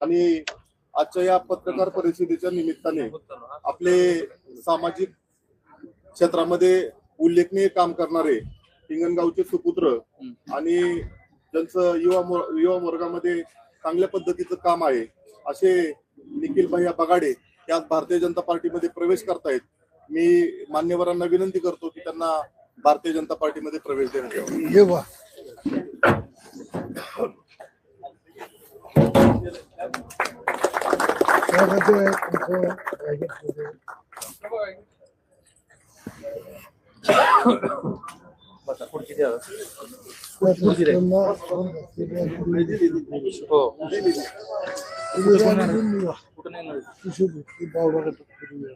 आणि आजच्या या पत्रकार परिषदेच्या निमित्ताने आपले सामाजिक क्षेत्रामध्ये उल्लेखनीय काम करणारे हिंगणगावचे सुपुत्र आणि ज्यांचं युवा युवा वर्गामध्ये चांगल्या पद्धतीचं काम आहे असे निखिल भैया बगाडे ते आज भारतीय जनता पार्टीमध्ये प्रवेश करतायत. मी मान्यवरांना विनंती करतो की त्यांना भारतीय जनता पार्टीमध्ये प्रवेश देण्यात यावा. ये वा स्वागत आहे तुमचं स्वागत आहे. त्यांना फोन केला. हो तुम्ही सांगून निघा. पिशवी दे. ती बावडाला टाकून ये.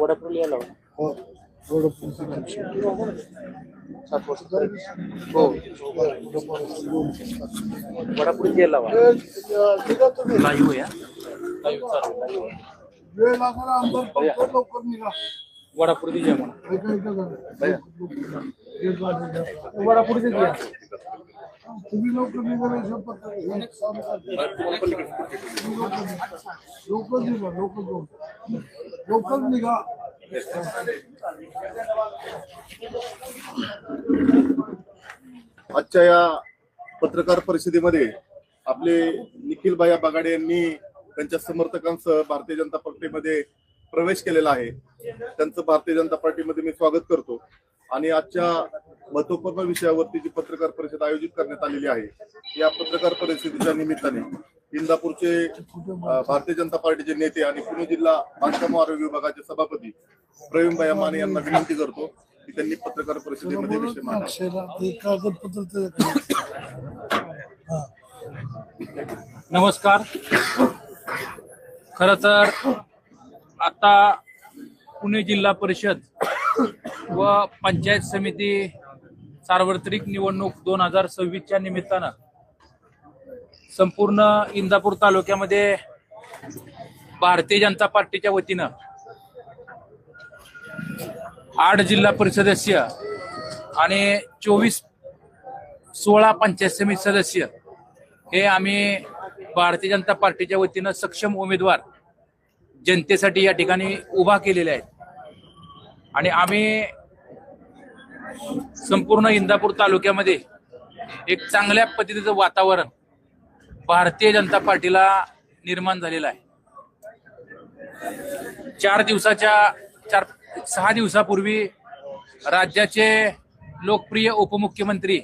वडापूर यायला सात वर्ष हो. वडापूर यायला तुम्ही. लाईव्ह या लाईव्ह चालू लाईव्ह वेळ लागणार आमदार लवकर लवकर निघा वडापूर दिल्या म्हणा तुम्ही लवकर निघा लवकर निघा लवकर लवकर निघा आजच्या या पत्रकार परिषदेमध्ये आपले निखिल भाया बगाडे यांनी त्यांच्या समर्थकांसह भारतीय जनता पार्टीमध्ये प्रवेश केलेला आहे. त्यांचं भारतीय जनता पार्टीमध्ये मी स्वागत करतो. आणि आजच्या महत्त्वपूर्ण विषयावरती जी पत्रकार परिषद आयोजित करण्यात आलेली आहे या पत्रकार परिषदेच्या निमित्ताने इंदापूरचे भारतीय जनता पार्टीचे नेते आणि पुणे जिल्हा बांधकाम आरोग्य विभागाचे सभापती प्रवीण माने यांना विनंती करतो की त्यांनी पत्रकार परिषदेमध्ये विषय नमस्कार. खर तर आता पुणे जिल्हा परिषद व पंचायत समिती सार्वत्रिक निवडणूक दोन हजार सव्वीसच्या निमित्तानं संपूर्ण इंदापूर तालुक्यामध्ये भारतीय जनता पार्टीच्या वतीनं आठ जिल्हा परिषद सदस्य आणि चोवीस सोळा पंचायत समिती सदस्य हे आम्ही भारतीय जनता पार्टीच्या वतीनं सक्षम उमेदवार जनतेसाठी या ठिकाणी उभा केलेले आहेत. आणि आम्ही संपूर्ण इंदापूर तालुक्यामध्ये एक चांगल्या पद्धतीचं वातावरण भारतीय जनता पार्टीला निर्माण झालेलं आहे. चार दिवसाच्या चार सहा दिवसापूर्वी राज्याचे लोकप्रिय उपमुख्यमंत्री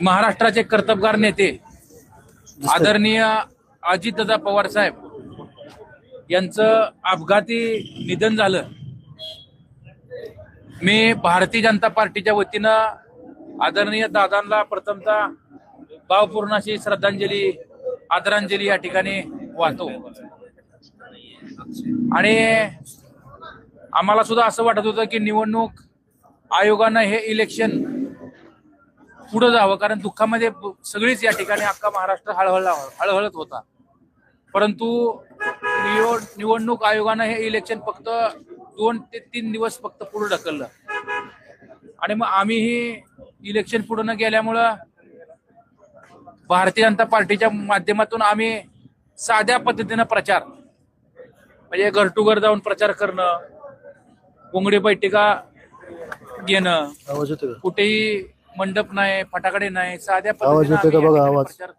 महाराष्ट्राचे कर्तबगार नेते आदरणीय अजितदादा पवार साहेब यांचं अपघाती निधन झालं. मी भारतीय जनता पार्टीच्या वतीनं आदरणीय दादांना प्रथमतः भावपूर्ण अशी श्रद्धांजली आदरांजली या ठिकाणी वाहतो. आणि आम्हाला सुद्धा असं वाटत होतं की निवडणूक आयोगानं हे इलेक्शन पुढे जावं कारण दुःखामध्ये सगळीच या ठिकाणी अख्खा महाराष्ट्र हळहळला हळहळत होता. परंतु निवड निवडणूक आयोगानं हे इलेक्शन फक्त दोन ते तीन दिवस फक्त पुढे ढकललं आणि मग आम्हीही इलेक्शन पुढे न गेल्यामुळं भारतीय जनता पार्टीच्या माध्यमातून आम्ही साध्या पद्धतीनं प्रचार म्हणजे घर टू घर जाऊन प्रचार करणं कोंगडी बैठका घेणं कुठेही मंडप नाही फटाकडे नाही साध्या पद्धतीनं आम्ही. प्रचार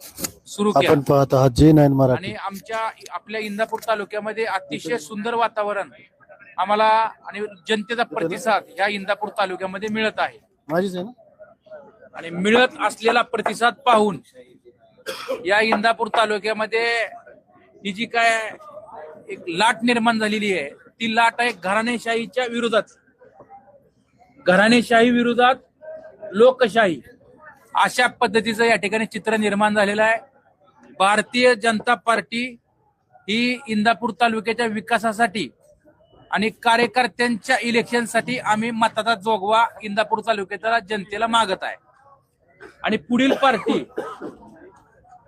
सुरू केला. आपण पाहत आहात जे नाईन मराठी. आणि आमच्या आपल्या इंदापूर तालुक्यामध्ये अतिशय सुंदर वातावरण आम्हाला आणि जनतेचा प्रतिसाद ह्या इंदापूर तालुक्यामध्ये मिळत आहे. माझीच आहे ना? आणि मिळत असलेला प्रतिसाद पाहून या इंदापूर तालुक्यामध्ये ही जी काय एक लाट निर्माण झालेली आहे ती लाट आहे घराणेशाहीच्या विरोधात. घराणेशाही विरोधात लोकशाही. अशा पद्धतीचं या ठिकाणी चित्र निर्माण झालेलं आहे. भारतीय जनता पार्टी ही इंदापूर तालुक्याच्या विकासासाठी आणि कार्यकर्त्यांच्या इलेक्शनसाठी आम्ही मताचा जोगवा इंदापूर तालुक्याच्या जनतेला मागत आहे. आणि पुढील पार्टी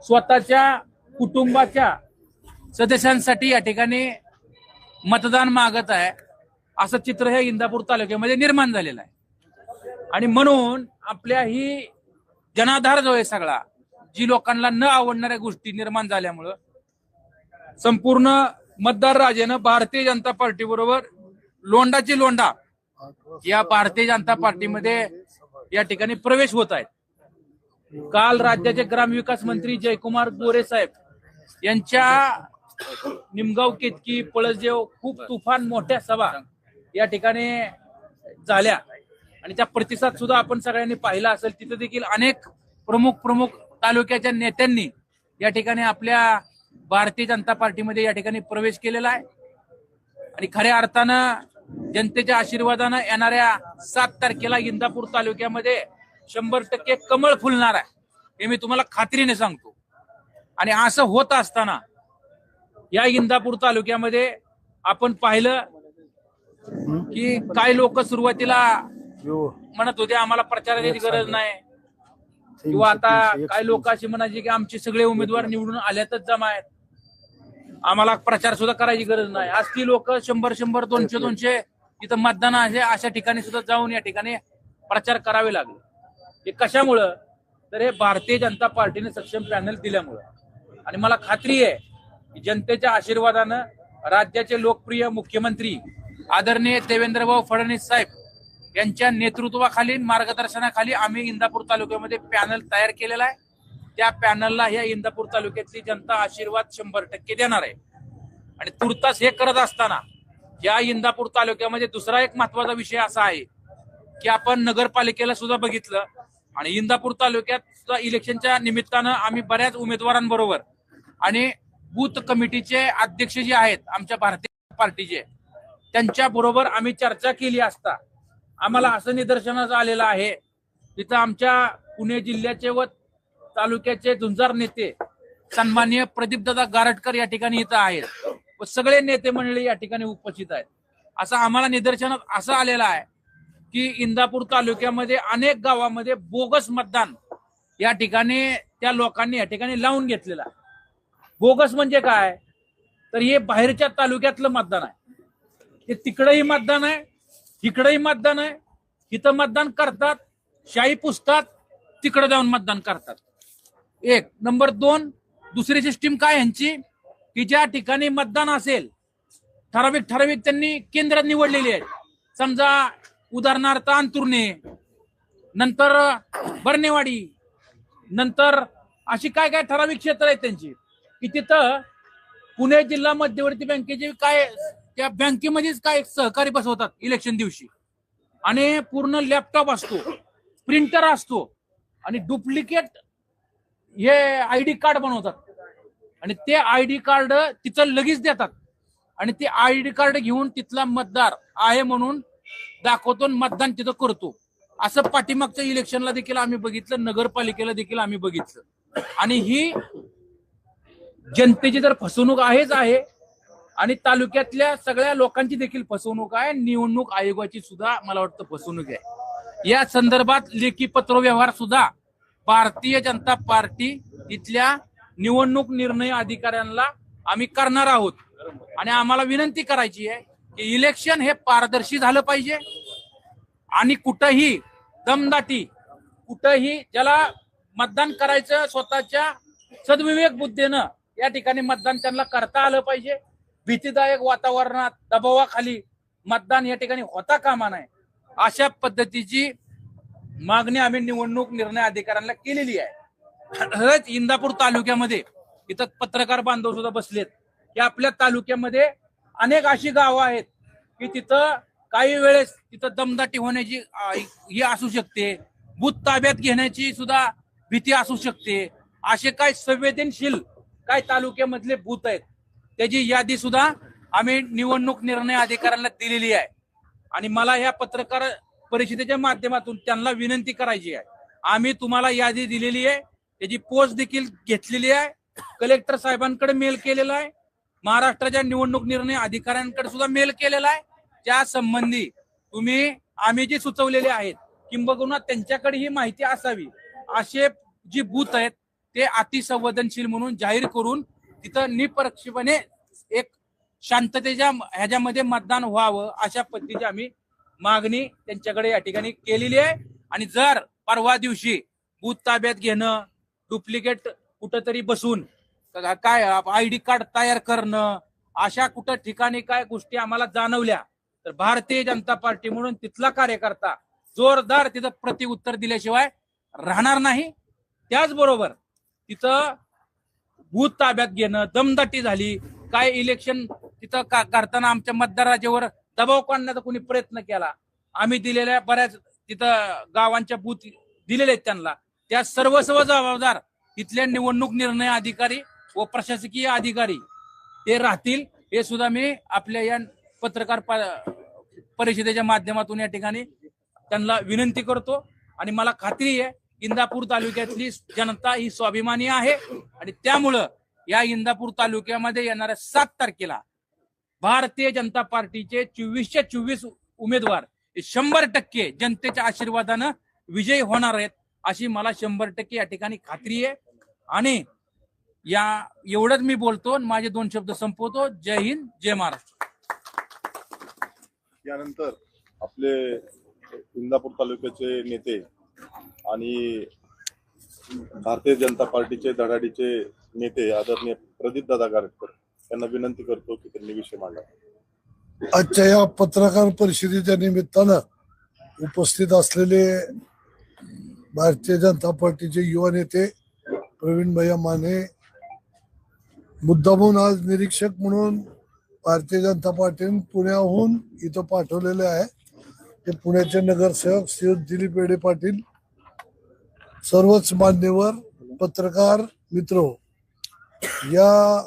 स्वतःच्या कुटुंबाच्या सदस्यांसाठी या ठिकाणी मतदान मागत आहे. असं चित्र हे इंदापूर तालुक्यामध्ये निर्माण झालेलं आहे. आणि म्हणून आपल्या ही जनाधार जो आहे सगळा जी लोकांना न आवडणाऱ्या गोष्टी निर्माण झाल्यामुळं संपूर्ण मतदार राजेनं भारतीय जनता पार्टी बरोबर लोंडाची लोंडा या भारतीय जनता पार्टीमध्ये या ठिकाणी प्रवेश होत आहेत. काल राज्याचे ग्रामविकास मंत्री जयकुमार गोरे साहेब यांच्या निमगाव केतकी पळसदेव खूप तुफान मोठ्या सभा या ठिकाणी झाल्या. आणि त्या प्रतिसाद सुद्धा आपण सगळ्यांनी पाहिला असेल तिथे देखील अनेक प्रमुख प्रमुख तालुक्याच्या नेत्यांनी या ठिकाणी आपल्या भारतीय जनता पार्टीमध्ये या ठिकाणी प्रवेश केलेला आहे. आणि खऱ्या अर्थानं जनतेच्या आशीर्वादानं येणाऱ्या सात तारखेला इंदापूर तालुक्यामध्ये शंभर टक्के कमळ फुलणार आहे हे मी तुम्हाला खात्रीने सांगतो. आणि असं होत असताना या इंदापूर तालुक्यामध्ये आपण पाहिलं की काही लोक सुरुवातीला यो. म्हणत होते आम्हाला प्रचाराची गरज नाही. किंवा आता काही लोक अशी म्हणायचे की आमचे सगळे उमेदवार निवडून आल्यातच जमा आहेत. आम्हाला प्रचार सुद्धा करायची गरज नाही. आज ती लोक शंभर शंभर दोनशे दोनशे इथं मतदान आहे अशा ठिकाणी सुद्धा जाऊन या ठिकाणी प्रचार करावे लागले. हे कशामुळं? तर हे भारतीय जनता पार्टीने सक्षम पॅनल दिल्यामुळं. आणि मला खात्री आहे की जनतेच्या आशीर्वादानं राज्याचे लोकप्रिय मुख्यमंत्री आदरणीय देवेंद्रभाऊ फडणवीस साहेब यांच्या नेतृत्वाखाली मार्गदर्शनाखाली आम्ही इंदापूर तालुक्यामध्ये पॅनल तयार केलेला आहे. त्या पॅनलला ह्या इंदापूर तालुक्यातली जनता आशीर्वाद शंभर टक्के देणार आहे. आणि तुर्तास हे करत असताना या इंदापूर तालुक्यामध्ये दुसरा एक महत्त्वाचा विषय असा आहे की आपण नगरपालिकेला सुद्धा बघितलं आणि इंदापूर तालुक्यात सुद्धा इलेक्शनच्या निमित्तानं आम्ही बऱ्याच उमेदवारांबरोबर आणि बूथ कमिटीचे अध्यक्ष जे आहेत आमच्या भारतीय पार्टीचे त्यांच्या बरोबर आम्ही चर्चा केली असता आम्हाला असं निदर्शनास आलेलं आहे. तिथं आमच्या पुणे जिल्ह्याचे व तालुक्याचे झुंजार नेते सन्माननीय प्रदीपदादा गारटकर या ठिकाणी इथं आहेत. व सगळे नेते मंडळी या ठिकाणी उपस्थित आहेत. असं आम्हाला निदर्शनात असं आलेलं आहे की इंदापूर तालुक्यामध्ये अनेक गावामध्ये बोगस मतदान या ठिकाणी त्या लोकांनी या ठिकाणी लावून घेतलेलं आहे. बोगस म्हणजे काय? तर हे बाहेरच्या तालुक्यातलं मतदान आहे. ते तिकडंही मतदान आहे इकडंही मतदान आहे इथं मतदान करतात शाही पुसतात तिकडे जाऊन मतदान करतात. एक. नंबर दोन दुसरी सिस्टीम काय यांची? की ज्या ठिकाणी मतदान असेल ठराविक ठराविक त्यांनी केंद्र निवडलेली आहेत. समजा उदाहरणार्थ अंतुर्णे नंतर बर्नेवाडी नंतर अशी काय काय ठराविक क्षेत्र आहेत त्यांची. की तिथं पुणे जिल्हा मध्यवर्ती बँकेची काय त्या बँकेमध्येच काय सहकारी बसवतात इलेक्शन दिवशी. आणि पूर्ण लॅपटॉप असतो प्रिंटर असतो आणि डुप्लिकेट हे आय डी कार्ड बनवतात. आणि ते आय डी कार्ड तिथं लगेच देतात. आणि ते आय डी कार्ड घेऊन तिथला मतदार आहे म्हणून दाखवतो मतदान तिथं करतो. असं पाठीमागच्या इलेक्शनला देखील आम्ही बघितलं नगरपालिकेला देखील आम्ही बघितलं. आणि ही जनतेची तर फसवणूक आहेच आहे. आणि तालुक्यातल्या सगळ्या लोकांची देखील फसवणूक आहे. निवडणूक आयोगाची सुद्धा मला वाटतं फसवणूक आहे. या संदर्भात लेखी पत्र व्यवहार सुद्धा भारतीय जनता पार्टी इथल्या निवडणूक निर्णय अधिकाऱ्यांना आम्ही करणार आहोत. आणि आम्हाला विनंती करायची आहे की इलेक्शन हे पारदर्शी झालं पाहिजे. आणि कुठंही दमदाटी कुठंही ज्याला मतदान करायचं स्वतःच्या सद्विवेक बुद्धीनं या ठिकाणी मतदान त्यांना करता आलं पाहिजे. भीतीदायक वातावरणात दबावाखाली मतदान या ठिकाणी होता कामा नये. अशा पद्धतीची मागणी आम्ही निवडणूक निर्णय अधिकाऱ्यांना केलेली आहे. खरंच इंदापूर तालुक्यामध्ये इथं पत्रकार बांधव सुद्धा बसलेत. की आपल्या तालुक्यामध्ये अनेक अशी गावं आहेत की तिथं काही वेळेस तिथं दमदाटी होण्याची ही असू शकते. बूथ ताब्यात घेण्याची सुद्धा भीती असू शकते. असे काय संवेदनशील काय तालुक्यामधले बूथ आहेत. त्याची यादी सुद्धा आम्ही निवडणूक निर्णय अधिकाऱ्यांना दिलेली आहे. आणि मला ह्या पत्रकार परिषदेच्या माध्यमातून त्यांना विनंती करायची आहे. आम्ही तुम्हाला यादी दिलेली आहे. त्याची पोस्ट देखील घेतलेली आहे. कलेक्टर साहेबांकडे मेल केलेला आहे. महाराष्ट्राच्या निवडणूक निर्णय अधिकाऱ्यांकडे सुद्धा मेल केलेला आहे. त्या संबंधी तुम्ही आम्ही जे सुचवलेले आहेत किंबहुना त्यांच्याकडे ही माहिती असावी. असे जी बूथ आहेत ते अतिसंवेदनशील म्हणून जाहीर करून तिथं निपरक्षपणे एक शांततेच्या ह्याच्यामध्ये मतदान व्हावं अशा पद्धतीची आम्ही मागणी त्यांच्याकडे या ठिकाणी केलेली आहे. आणि जर परवा दिवशी बूथ ताब्यात घेणं डुप्लिकेट कुठंतरी बसून काय आय डी कार्ड तयार करणं अशा कुठं ठिकाणी काय गोष्टी आम्हाला जाणवल्या तर भारतीय जनता पार्टी म्हणून तिथला कार्यकर्ता जोरदार तिथं प्रतिउत्तर दिल्याशिवाय राहणार नाही. त्याचबरोबर तिथं बूथ ताब्यात घेणं दमदाटी झाली काय इलेक्शन तिथं का करताना आमच्या मतदाराच्यावर दबाव काढण्याचा कोणी प्रयत्न केला? आम्ही दिलेल्या बऱ्याच तिथं गावांच्या बूथ दिलेले आहेत त्यांना. त्या सर्व सर्व जबाबदार तिथल्या निवडणूक निर्णय अधिकारी व प्रशासकीय अधिकारी ते राहतील. हे सुद्धा मी आपल्या या पत्रकार परिषदेच्या माध्यमातून या ठिकाणी त्यांना विनंती करतो. आणि मला खात्री आहे इंदापूर तालुक्यातली जनता ही स्वाभिमानी आहे. आणि त्यामुळं या इंदापूर तालुक्यामध्ये येणाऱ्या सात तारखेला भारतीय जनता पार्टीचे चोवीसशे चोवीस उमेदवार शंभर टक्के जनतेच्या आशीर्वादानं विजयी होणार आहेत अशी मला शंभर टक्के या ठिकाणी खात्री आहे. आणि या एवढंच मी बोलतो आणि माझे दोन शब्द संपवतो. जय हिंद जय महाराष्ट्र. यानंतर आपले इंदापूर तालुक्याचे नेते आणि भारतीय जनता पार्टीचे धडाडीचे नेते आदरणीय प्रदीप दादा गारटकर यांना विनंती करतो की त्यांनी विषय मांडा. आजच्या या पत्रकार परिषदेच्या निमित्तानं उपस्थित असलेले भारतीय जनता पार्टीचे युवा नेते प्रवीण भैया माने मुद्दामून आज निरीक्षक म्हणून भारतीय जनता पार्टीने पुण्याहून इथं पाठवलेले आहे. ते पुण्याचे नगरसेवक श्री दिलीप येडे पाटील सर्वच मान्यवर पत्रकार मित्र हो. या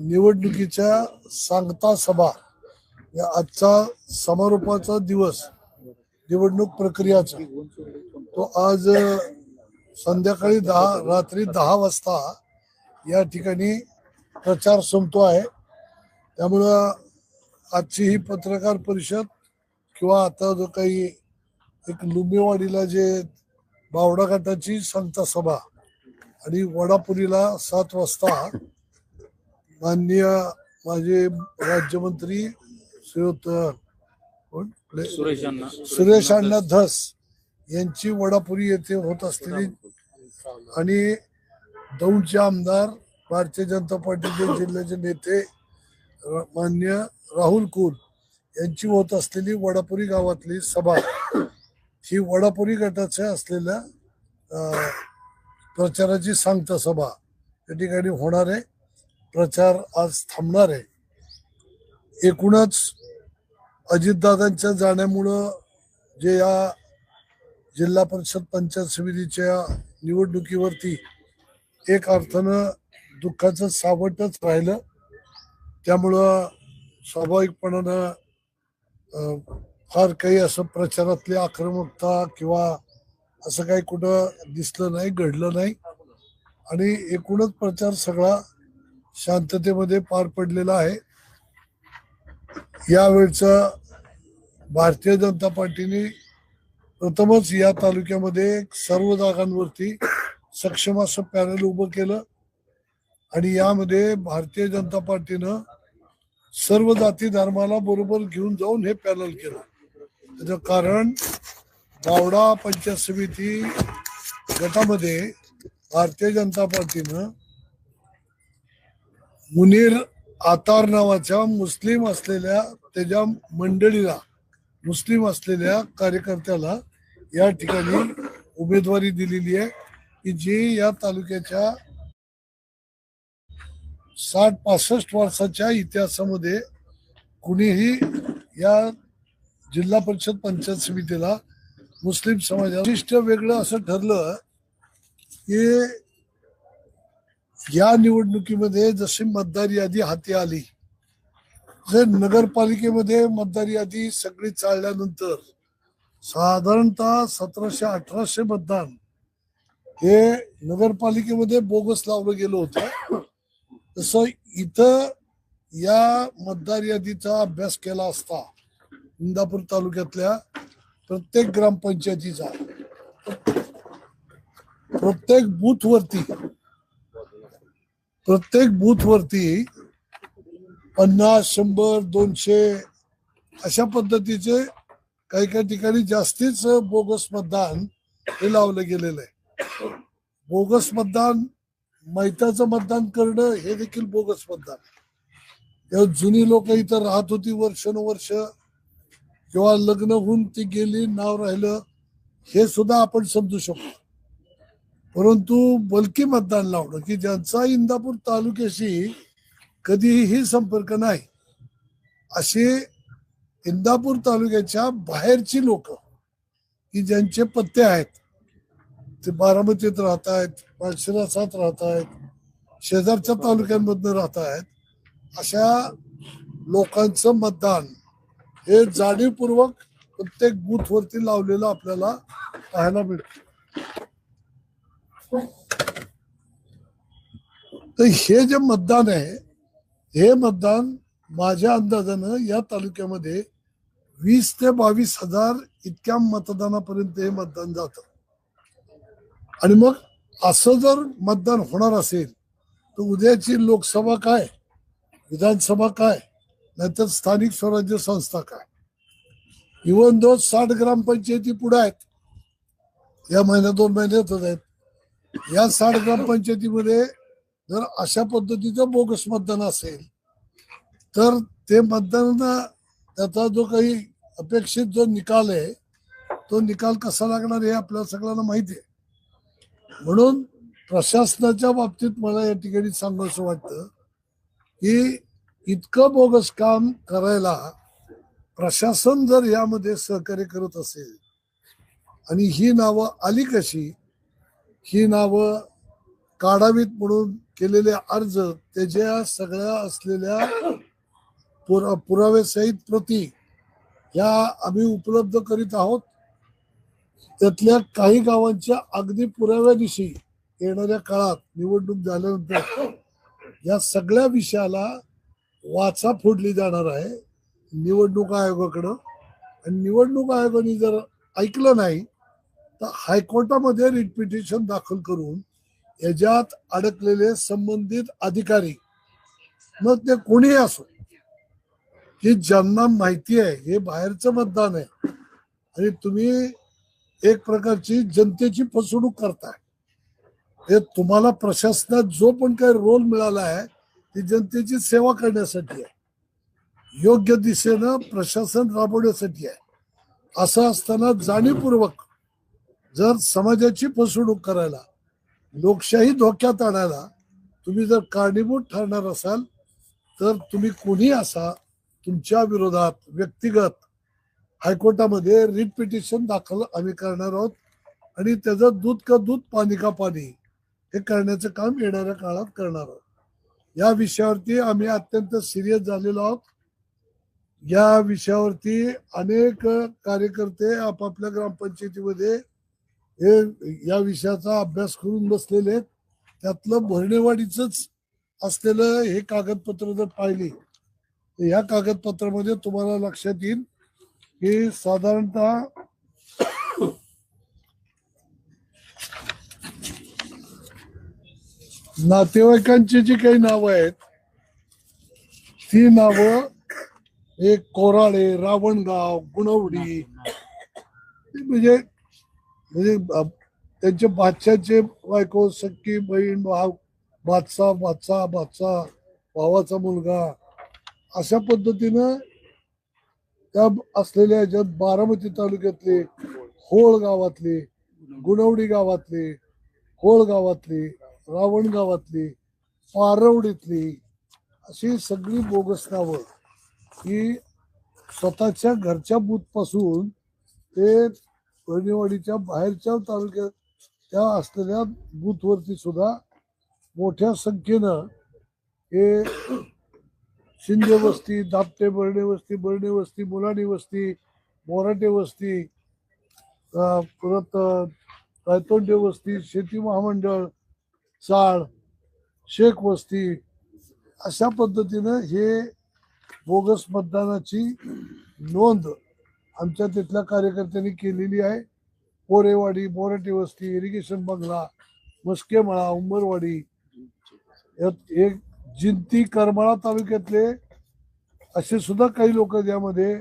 निवडणुकीच्या सांगता सभा या आजचा समारोपाचा दिवस निवडणूक प्रक्रियाचा तो आज संध्याकाळी दहा रात्री दहा वाजता या ठिकाणी प्रचार संपतो आहे. त्यामुळं आजची ही पत्रकार परिषद किंवा आता जो काही एक लुंबेवाडीला जे बावडा गटाची सांगता सभा आणि वडापुरीला सात वाजता माननीय माझे राज्यमंत्री श्रीयुत सुरेश अण्णा. धस यांची वडापुरी येथे होत असलेली आणि दौंडचे आमदार भारतीय जनता पार्टीचे जिल्ह्याचे नेते मान्य राहुल कुल यांची होत असलेली वडापुरी गावातली सभा. ही वडापुरी गटाच्या असलेल्या प्रचाराची सांगता सभा या ठिकाणी होणार आहे. प्रचार आज थांबणार आहे. एकूणच अजितदादांच्या जाण्यामुळं जे या जिल्हा परिषद पंचायत समितीच्या निवडणुकीवरती एक अर्थानं दुःखाचं सावटच राहिलं. त्यामुळं स्वाभाविकपणानं फार काही असं प्रचारातली आक्रमकता किंवा असं काही कुठं दिसलं नाही घडलं नाही. आणि एकूणच प्रचार सगळा शांततेमध्ये पार पडलेला आहे. यावेळचं भारतीय जनता पार्टीने प्रथमच या तालुक्यामध्ये सर्व जागांवरती सक्षम असं पॅनल उभं केलं. आणि यामध्ये भारतीय जनता पार्टीनं सर्व जाती धर्माला बरोबर घेऊन जाऊन हे पॅनल केलं. त्याचं कारण बावडा पंचायत समिती गटामध्ये भारतीय जनता पार्टीनं मुनीर आतार नावाच्या मुस्लिम असलेल्या त्याच्या मंडळीला मुस्लिम असलेल्या कार्यकर्त्याला या ठिकाणी उमेदवारी दिलेली आहे. की जी या तालुक्याच्या साठ पासष्ट वर्षाच्या इतिहासामध्ये कुणीही या जिल्हा परिषद पंचायत समितीला मुस्लिम समाज विशिष्ट वेगळं असं ठरलं की या निवडणुकीमध्ये जशी मतदार यादी हाती आली जे नगरपालिकेमध्ये मतदार यादी सगळी चालल्यानंतर साधारणतः सतराशे अठराशे मतदान हे नगरपालिकेमध्ये बोगस लावलं गेलं होतं. तसं इथं या मतदार यादीचा अभ्यास केला असता इंदापूर तालुक्यातल्या प्रत्येक ग्रामपंचायतीचा प्रत्येक बूथ वरती प्रत्येक बूथ वरती पन्नास शंभर दोनशे अशा पद्धतीचे काही काही ठिकाणी जास्तीच बोगस मतदान हे लावलं गेलेलं आहे. बोगस मतदान मैताचं मतदान करणं हे देखील बोगस मतदान तेव्हा जुनी लोक इथं राहत होती वर्षानुवर्ष. किंवा लग्न होऊन ती गेली नाव राहिलं हे सुद्धा आपण समजू शकतो. परंतु बलकी मतदान लावणं की ज्यांचा इंदापूर तालुक्याशी कधीही संपर्क नाही असे इंदापूर तालुक्याच्या बाहेरची लोक की ज्यांचे पत्ते आहेत ते बारामतीत राहत आहेत माळशिरसात राहत आहेत शेजारच्या तालुक्यांमधनं राहत आहेत अशा लोकांचं मतदान हे जाणीवपूर्वक प्रत्येक बूथ वरती लावलेलं आपल्याला पाहायला मिळत. तर हे जे मतदान आहे हे मतदान माझ्या अंदाजानं या तालुक्यामध्ये वीस ते बावीस हजार इतक्या मतदानापर्यंत हे मतदान जात. आणि मग असं जर मतदान होणार असेल तर उद्याची लोकसभा काय विधानसभा काय नाहीतर स्थानिक स्वराज्य संस्था काय? इवन दो साठ ग्रामपंचायती पुढे आहेत या महिन्यात दोन महिन्यात होत आहेत या साठ ग्रामपंचायतीमध्ये जर अशा पद्धतीचं बोगस मतदान असेल तर ते मतदान त्याचा जो काही अपेक्षित जो निकाल आहे तो निकाल कसा लागणार हे आपल्या सगळ्यांना माहिती आहे. म्हणून प्रशासनाच्या बाबतीत मला या ठिकाणी सांगावंसं वाटतं की इतकं बोगस काम करायला प्रशासन जर यामध्ये सहकार्य करत असेल आणि ही नावं आली कशी? ही नावं काढावीत म्हणून केलेले अर्ज त्याच्या सगळ्या असलेल्या पुरा पुराव्यासहित प्रती ह्या आम्ही उपलब्ध करीत आहोत. त्यातल्या काही गावांच्या अगदी पुराव्या दिवशी येणाऱ्या काळात निवडणूक झाल्यानंतर या सगळ्या विषयाला वाचा फोडली जाणार आहे. निवडणूक आयोगाकडं. आणि निवडणूक आयोगाने जर ऐकलं नाही तर हायकोर्टामध्ये रिट पिटिशन दाखल करून याच्यात अडकलेले संबंधित अधिकारी मग ते कोणीही असो की ज्यांना माहिती आहे हे बाहेरचं मतदान आहे. आणि तुम्ही एक प्रकारची जनतेची फसवणूक करताय. हे तुम्हाला प्रशासनात जो पण काही रोल मिळाला आहे ती जनतेची सेवा करण्यासाठी आहे. योग्य दिशेनं प्रशासन राबवण्यासाठी आहे. असं असताना जाणीवपूर्वक जर समाजाची फसवणूक करायला लोकशाही धोक्यात आणायला तुम्ही जर कारणीभूत ठरणार असाल तर तुम्ही कोणी असा तुमच्या विरोधात व्यक्तिगत हायकोर्टामध्ये रिट पिटिशन दाखल आम्ही करणार आहोत आणि त्याचं दूध का दूध पाणी का पाणी हे करण्याचं काम येणाऱ्या काळात करणार आहोत. या विषयावरती आम्ही अत्यंत सिरियस झालेलो आहोत. या विषयावरती अनेक कार्यकर्ते आपापल्या ग्रामपंचायतीमध्ये हे या विषयाचा अभ्यास करून बसलेले आहेत. त्यातलं भरणेवाडीच असलेलं हे कागदपत्र जर पाहिली तर या कागदपत्रामध्ये तुम्हाला लक्षात येईल की साधारणतः नातेवाईकांची जी काही नावं आहेत ती नावं हे कोराळे रावणगाव गुणवडी. म्हणजे म्हणजे त्यांचे बादशाचे बायको सख्खी बहीण भाव बादशाह बादशाह बादशाह भावाचा मुलगा अशा पद्धतीनं त्या असलेल्या याच्यात बारामती तालुक्यातले होळ गावातले गुणवडी गावातले होळ गावातले रावण गावातली पारवडीतली अशी सगळी बोगस नावं ही स्वतःच्या घरच्या बूथपासून ते बहिणीवाडीच्या बाहेरच्या तालुक्यात त्या असलेल्या बूथवरती सुद्धा मोठ्या संख्येनं हे शिंदे वस्ती दापटे बर्णे वस्ती बर्णे वस्ती मुलाणी वस्ती मोराटे वस्ती परत रायतोंडे वस्ती शेती महामंडळ चाळ शेख वस्ती अशा पद्धतीनं हे बोगस मतदानाची नोंद आमच्या तिथल्या कार्यकर्त्यांनी केलेली आहे. पोरेवाडी बोराटी वस्ती इरिगेशन बंगला मस्केमळा उंबरवाडी यात एक जिंती करमाळा तालुक्यातले असे सुद्धा काही लोक त्यामध्ये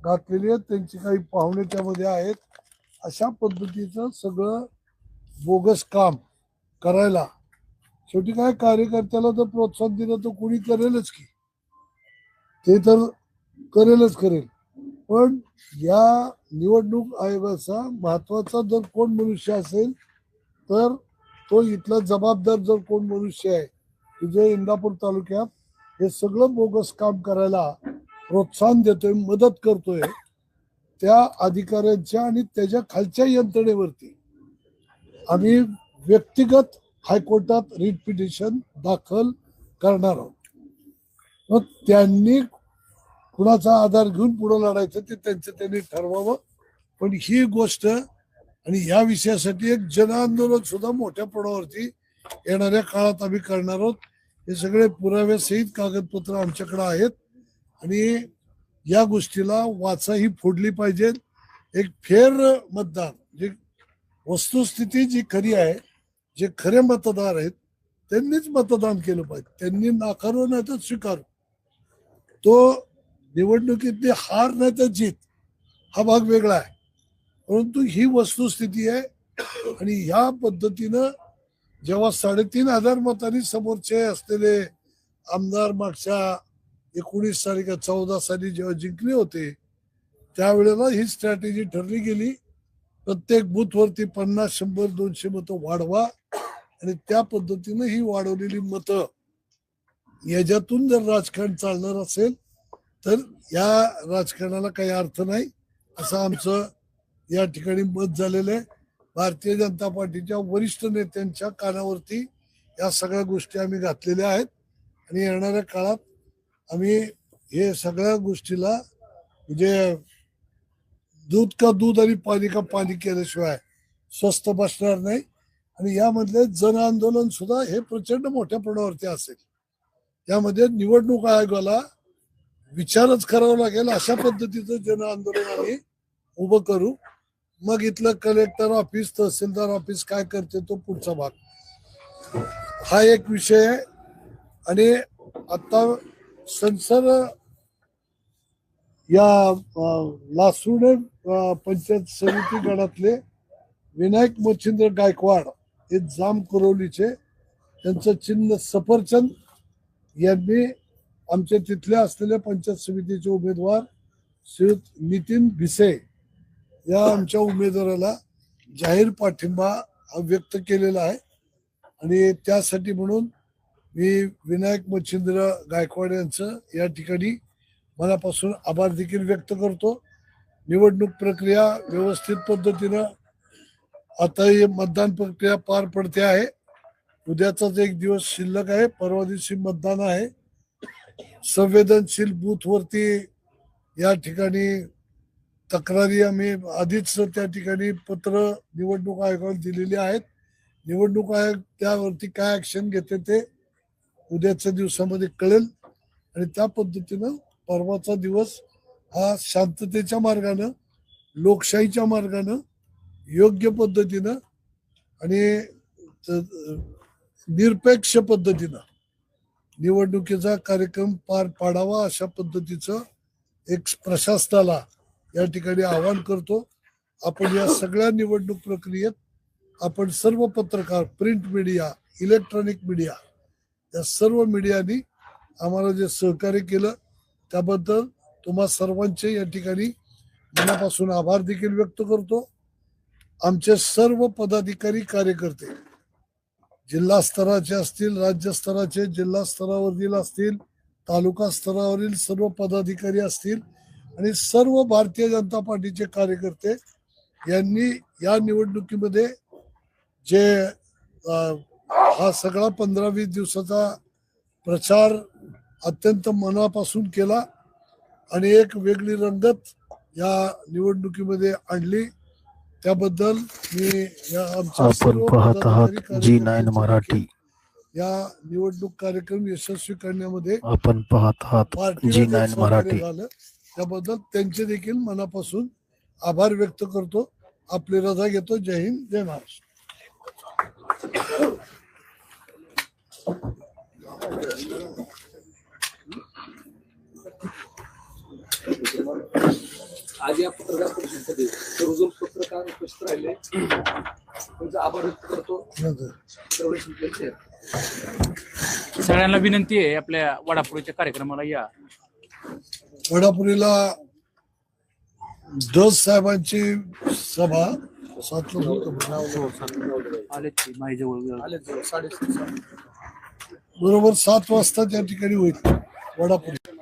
घातलेले आहेत. त्यांची काही पाहुणे त्यामध्ये आहेत. अशा पद्धतीचं सगळं बोगस काम करायला. शेवटी काय कार्यकर्त्याला जर प्रोत्साहन दिलं तर कोणी करेलच की. ते तर करेलच करेल. पण या निवडणूक आयोगाचा महत्त्वाचा जर कोण मनुष्य असेल तर तो इथला जबाबदार जर कोण मनुष्य आहे की जो इंदापूर तालुक्यात हे सगळं बोगस काम करायला प्रोत्साहन देतोय मदत करतोय त्या अधिकाऱ्यांच्या आणि त्याच्या खालच्या यंत्रणेवरती. आम्ही व्यक्तिगत हायकोर्टात रिट पिटिशन दाखल करणार आहोत. मग त्यांनी कुणाचा आधार घेऊन पुढे लढायचं ते त्यांचं त्यांनी ठरवावं. पण ही गोष्ट आणि या विषयासाठी एक जन आंदोलन सुद्धा मोठ्या प्रमाणावरती येणाऱ्या काळात आम्ही करणार आहोत. हे सगळे पुराव्यासहित कागदपत्र आमच्याकडे आहेत. आणि या गोष्टीला वाचाही फोडली पाहिजे एक फेर मतदान जे वस्तुस्थिती जी खरी आहे जे खरे मतदार आहेत त्यांनीच मतदान केलं पाहिजे. त्यांनी नाकारू नाही तर स्वीकारू. तो निवडणुकीतली हार नाही तर जीत हा भाग वेगळा आहे. परंतु ही वस्तुस्थिती आहे आणि ह्या पद्धतीनं जेव्हा साडेतीन हजार मतांनी समोरचे असलेले आमदार मागच्या एकोणीस तारीख चौदा साली जेव्हा जिंकले होते त्यावेळेला ही स्ट्रॅटेजी ठरली गेली. प्रत्येक बूथवरती पन्नास शंभर दोनशे मतं वाढवा. आणि त्या पद्धतीनं ही वाढवलेली मतं याच्यातून जर राजकारण चालणार असेल तर या राजकारणाला काही अर्थ नाही असं आमचं या ठिकाणी मत झालेलं आहे. भारतीय जनता पार्टीच्या वरिष्ठ नेत्यांच्या कानावरती या सगळ्या गोष्टी आम्ही घातलेल्या आहेत. आणि येणाऱ्या काळात आम्ही हे सगळ्या गोष्टीला म्हणजे दूध का दूध आणि पाणी का पाणी केल्याशिवाय स्वस्त बसणार नाही. आणि यामधले जन आंदोलन सुद्धा हे प्रचंड मोठ्या प्रमाणावरती असेल. यामध्ये निवडणूक आयोगाला विचारच करावा लागेल. अशा पद्धतीचं जन आंदोलन आम्ही उभं करू. मग इथलं कलेक्टर ऑफिस तहसीलदार ऑफिस काय करते तो पुढचा भाग. हा एक विषय आहे. आणि आता संसार या लासुण पंचायत समिती गणातले विनायक मच्छिंद्र गायकवाड हे जाम कुरवलीचे त्यांचं चिन्ह सफरचंद यांनी आमच्या तिथल्या असलेल्या पंचायत समितीचे उमेदवार श्रीयुत नितीन भिसे या आमच्या उमेदवाराला जाहीर पाठिंबा हा व्यक्त केलेला आहे. आणि त्यासाठी म्हणून मी विनायक मच्छिंद्र गायकवाड यांचं या ठिकाणी मनापासून आभार देखील व्यक्त करतो. निवडणूक प्रक्रिया व्यवस्थित पद्धतीनं आता ही मतदान प्रक्रिया पार पडते आहे. उद्याचाच एक दिवस शिल्लक आहे. परवा दिवशी मतदान आहे. संवेदनशील बूथवरती या ठिकाणी तक्रारी आम्ही आधीच त्या ठिकाणी पत्र निवडणूक आयोगाला दिलेली आहेत. निवडणूक आयोग त्यावरती काय ऍक्शन घेते ते उद्याच्या दिवसामध्ये कळेल. आणि त्या पद्धतीनं परवाचा दिवस हा शांततेच्या मार्गानं लोकशाहीच्या मार्गानं योग्य पद्धतीनं आणि निरपेक्ष पद्धतीनं निवडणुकीचा कार्यक्रम पार पाडावा अशा पद्धतीचं एक प्रशासनाला या ठिकाणी आवाहन करतो. आपण या सगळ्या निवडणूक प्रक्रियेत आपण सर्व पत्रकार प्रिंट मीडिया इलेक्ट्रॉनिक मीडिया या सर्व मीडियानी आम्हाला जे सहकार्य केलं त्याबद्दल तुम्हा सर्वांचे या ठिकाणी मनापासून आभार देखील व्यक्त करतो. आमचे सर्व पदाधिकारी कार्यकर्ते जिल्हा स्तराचे असतील राज्य स्तराचे जिल्हा स्तरावरील असतील तालुका स्तरावरील सर्व पदाधिकारी असतील आणि सर्व भारतीय जनता पार्टीचे कार्यकर्ते यांनी या निवडणुकीमध्ये जे हा सगळा पंधरा वीस दिवसाचा प्रचार अत्यंत मनापासून केला आणि एक वेगळी रंगत या निवडणुकीमध्ये आणली. त्याबद्दल मी या आपण पाहत आहात जी नाईन मराठी. या निवडणूक कार्यक्रम यशस्वी करण्यामध्ये आपण पाहत आहात जी नाईन मराठी. त्याबद्दल त्यांचे देखील मनापासून आभार व्यक्त करतो. आपली रजा घेतो. जय हिंद जय महाराष्ट्र. आज या पत्रकार परिषदेमध्ये सर्वजण पत्रकार उपस्थित राहिले. तुमचा आभार व्यक्त करतो. सगळ्यांना विनंती आहे आपल्या वडापुरीच्या कार्यक्रमाला या. वडापुरीला दस साहेबांची सभा बरोबर सात वाजता त्या ठिकाणी होईल वडापुरी.